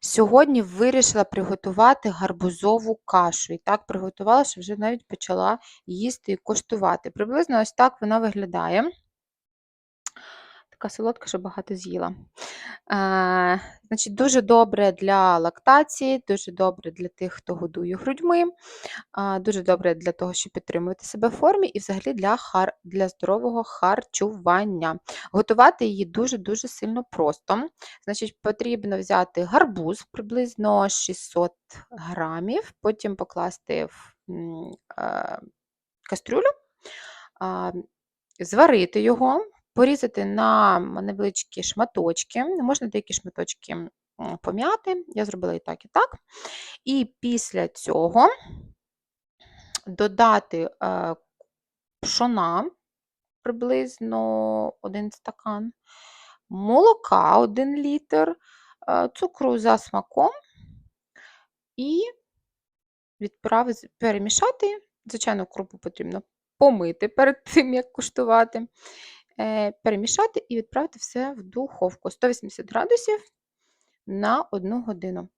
Сьогодні вирішила приготувати гарбузову кашу. І так приготувала, що вже навіть почала їсти і коштувати. Приблизно ось так вона виглядає. Така солодка, що багато з'їла. Е, значить, Дуже добре для лактації, дуже добре для тих, хто годує грудьми, е, дуже добре для того, щоб підтримувати себе в формі, і взагалі для хар... для здорового харчування. Готувати її дуже-дуже сильно просто. Значить, Потрібно взяти гарбуз приблизно 600 грамів, потім покласти в е, кастрюлю, е, зварити його порізати на невеличкі шматочки, можна деякі шматочки пом'яти, я зробила і так, і так. І після цього додати е, пшона приблизно 1 стакан, молока 1 літр, е, цукру за смаком і відправити, перемішати. Звичайно, крупу потрібно помити перед тим, як куштувати. Е, перемішати і відправити все в духовку 180 градусів на 1 годину.